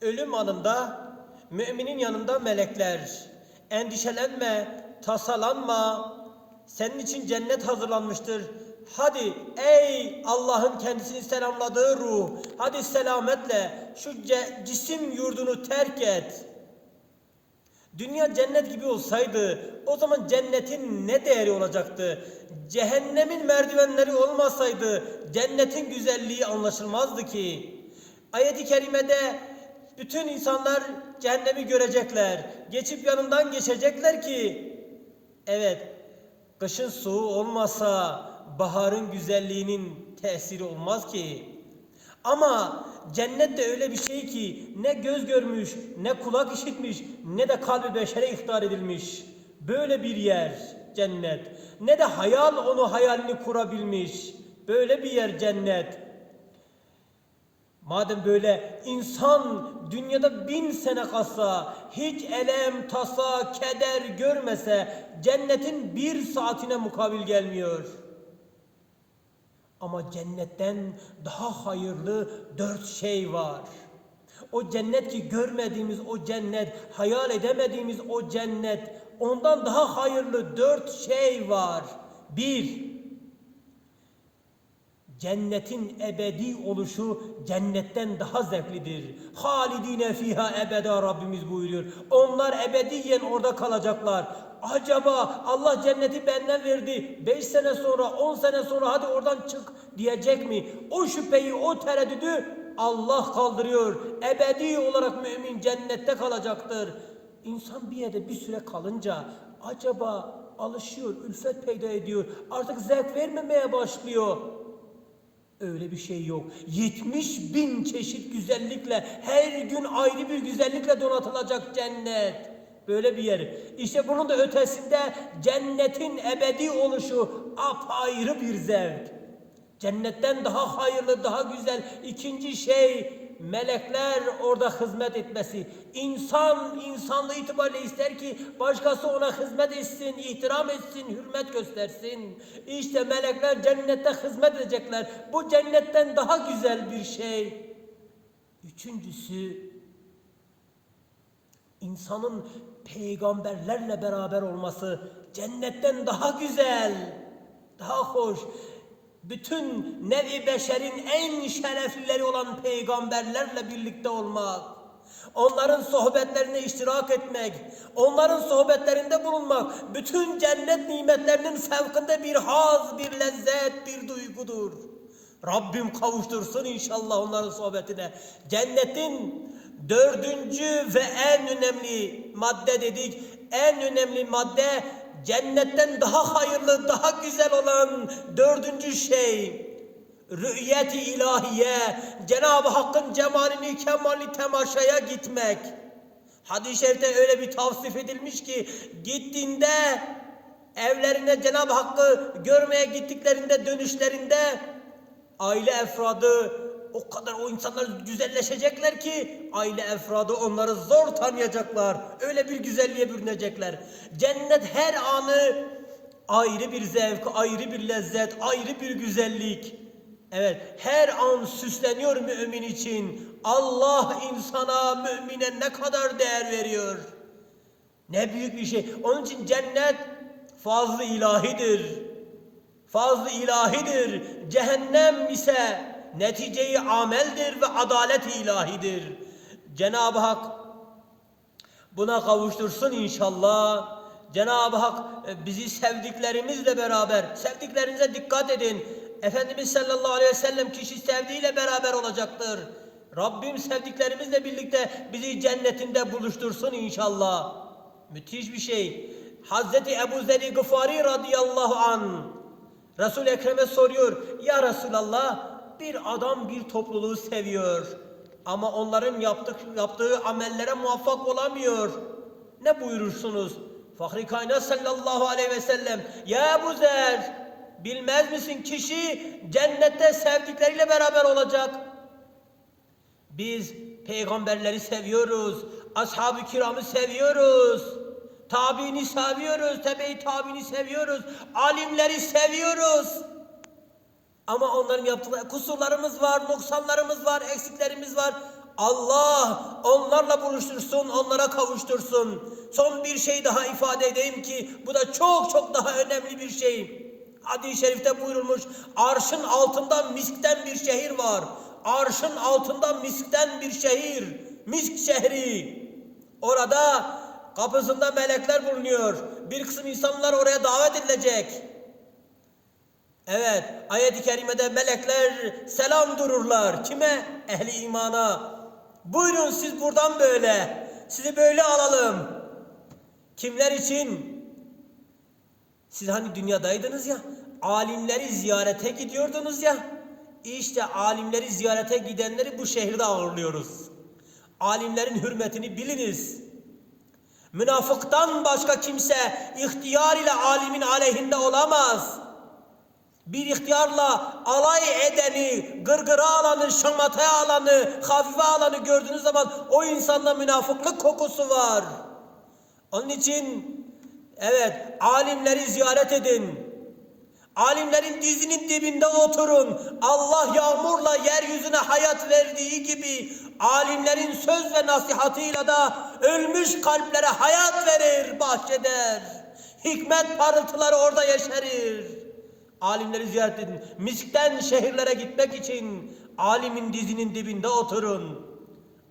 Ölüm anında müminin yanında melekler. Endişelenme, tasalanma. Senin için cennet hazırlanmıştır. Hadi ey Allah'ın kendisini selamladığı ruh. Hadi selametle şu cisim yurdunu terk et. Dünya cennet gibi olsaydı o zaman cennetin ne değeri olacaktı? Cehennemin merdivenleri olmasaydı cennetin güzelliği anlaşılmazdı ki. Ayet-i kerimede bütün insanlar cehennemi görecekler. Geçip yanından geçecekler ki evet kışın soğuğu olmasa baharın güzelliğinin tesiri olmaz ki. Ama cennet de öyle bir şey ki ne göz görmüş, ne kulak işitmiş, ne de kalbi beşere ihtar edilmiş. Böyle bir yer cennet. Ne de hayal onu hayalini kurabilmiş. Böyle bir yer cennet. Madem böyle insan dünyada bin sene kalsa, hiç elem, tasa, keder görmese cennetin bir saatine mukabil gelmiyor. Ama cennetten daha hayırlı dört şey var. O cennet ki görmediğimiz o cennet, hayal edemediğimiz o cennet, ondan daha hayırlı dört şey var. Bir, cennetin ebedi oluşu cennetten daha zevklidir. Halidine fiha ebeda Rabbimiz buyuruyor. Onlar ebediyen orada kalacaklar. Acaba Allah cenneti benden verdi. 5 sene sonra, 10 sene sonra hadi oradan çık diyecek mi? O şüpheyi, o tereddüdü Allah kaldırıyor. Ebedi olarak mümin cennette kalacaktır. İnsan bir yerde bir süre kalınca acaba alışıyor, ülfet peyda ediyor. Artık zevk vermemeye başlıyor. Öyle bir şey yok. 70 bin çeşit güzellikle her gün ayrı bir güzellikle donatılacak cennet. Böyle bir yer. İşte bunun da ötesinde cennetin ebedi oluşu apayrı bir zevk. Cennetten daha hayırlı, daha güzel ikinci şey melekler orada hizmet etmesi. İnsan insanlığı itibariyle ister ki başkası ona hizmet etsin, ihtiram etsin, hürmet göstersin. İşte melekler cennette hizmet edecekler. Bu cennetten daha güzel bir şey. Üçüncüsü insanın peygamberlerle beraber olması cennetten daha güzel, daha hoş. Bütün nevi beşerin en şereflileri olan peygamberlerle birlikte olmak, onların sohbetlerine iştirak etmek, onların sohbetlerinde bulunmak, bütün cennet nimetlerinin fevkinde bir haz, bir lezzet, bir duygudur. Rabbim kavuştursun inşallah onların sohbetine. Cennetin dördüncü ve en önemli madde dedik. En önemli madde cennetten daha hayırlı, daha güzel olan dördüncü şey. Rü'yeti ilahiye, Cenab-ı Hakk'ın cemalini, kemalini temaşaya gitmek. Hadis-i şerifte öyle bir tavsif edilmiş ki gittiğinde evlerine Cenab-ı Hakk'ı görmeye gittiklerinde dönüşlerinde aile efradı o kadar o insanlar güzelleşecekler ki aile efradı onları zor tanıyacaklar. Öyle bir güzelliğe bürünecekler. Cennet her anı ayrı bir zevk, ayrı bir lezzet, ayrı bir güzellik. Evet, her an süsleniyor mümin için. Allah insana, mümine ne kadar değer veriyor. Ne büyük bir şey. Onun için cennet fazlı ilahidir. Fazlı ilahidir. Cehennem ise neticeyi ameldir ve adalet ilahidir. Cenab-ı Hak buna kavuştursun inşallah. Cenab-ı Hak e, bizi sevdiklerimizle beraber, sevdiklerinize dikkat edin. Efendimiz sallallahu aleyhi ve sellem kişi sevdiğiyle beraber olacaktır. Rabbim sevdiklerimizle birlikte bizi cennetinde buluştursun inşallah. Müthiş bir şey. Hazreti Ebu Zeri Gıfari radıyallahu an Resul Ekrem'e soruyor. Ya Resulallah bir adam bir topluluğu seviyor. Ama onların yaptık, yaptığı amellere muvaffak olamıyor. Ne buyurursunuz? Fahri Kainat sallallahu aleyhi ve sellem. Ya Ebu Zer bilmez misin kişi cennette sevdikleriyle beraber olacak. Biz peygamberleri seviyoruz. Ashab-ı kiramı seviyoruz. Tabiini seviyoruz. Tebe-i tabiini seviyoruz. Alimleri seviyoruz. Ama onların yaptıkları kusurlarımız var, noksanlarımız var, eksiklerimiz var. Allah onlarla buluştursun, onlara kavuştursun. Son bir şey daha ifade edeyim ki bu da çok çok daha önemli bir şey. Hadis-i şerifte buyurulmuş arşın altında miskten bir şehir var. Arşın altında miskten bir şehir. Misk şehri. Orada kapısında melekler bulunuyor. Bir kısım insanlar oraya davet edilecek. Evet, ayet-i kerimede melekler selam dururlar. Kime? Ehli imana. Buyurun siz buradan böyle. Sizi böyle alalım. Kimler için? Siz hani dünyadaydınız ya, alimleri ziyarete gidiyordunuz ya. İşte alimleri ziyarete gidenleri bu şehirde ağırlıyoruz. Alimlerin hürmetini biliniz. Münafıktan başka kimse ihtiyar ile alimin aleyhinde olamaz. Bir ihtiyarla alay edeni, gırgıra alanı, şamataya alanı, hafife alanı gördüğünüz zaman o insanda münafıklık kokusu var. Onun için evet alimleri ziyaret edin. Alimlerin dizinin dibinde oturun. Allah yağmurla yeryüzüne hayat verdiği gibi alimlerin söz ve nasihatıyla da ölmüş kalplere hayat verir, bahşeder. Hikmet parıltıları orada yeşerir. Alimleri ziyaret edin. Miskten şehirlere gitmek için alimin dizinin dibinde oturun.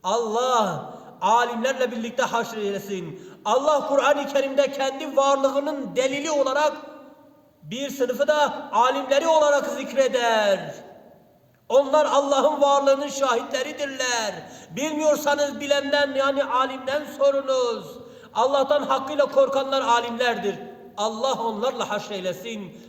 Allah alimlerle birlikte haşreylesin. Allah Kur'an-ı Kerim'de kendi varlığının delili olarak bir sınıfı da alimleri olarak zikreder. Onlar Allah'ın varlığının şahitleridirler. Bilmiyorsanız bilenden yani alimden sorunuz. Allah'tan hakkıyla korkanlar alimlerdir. Allah onlarla haşreylesin.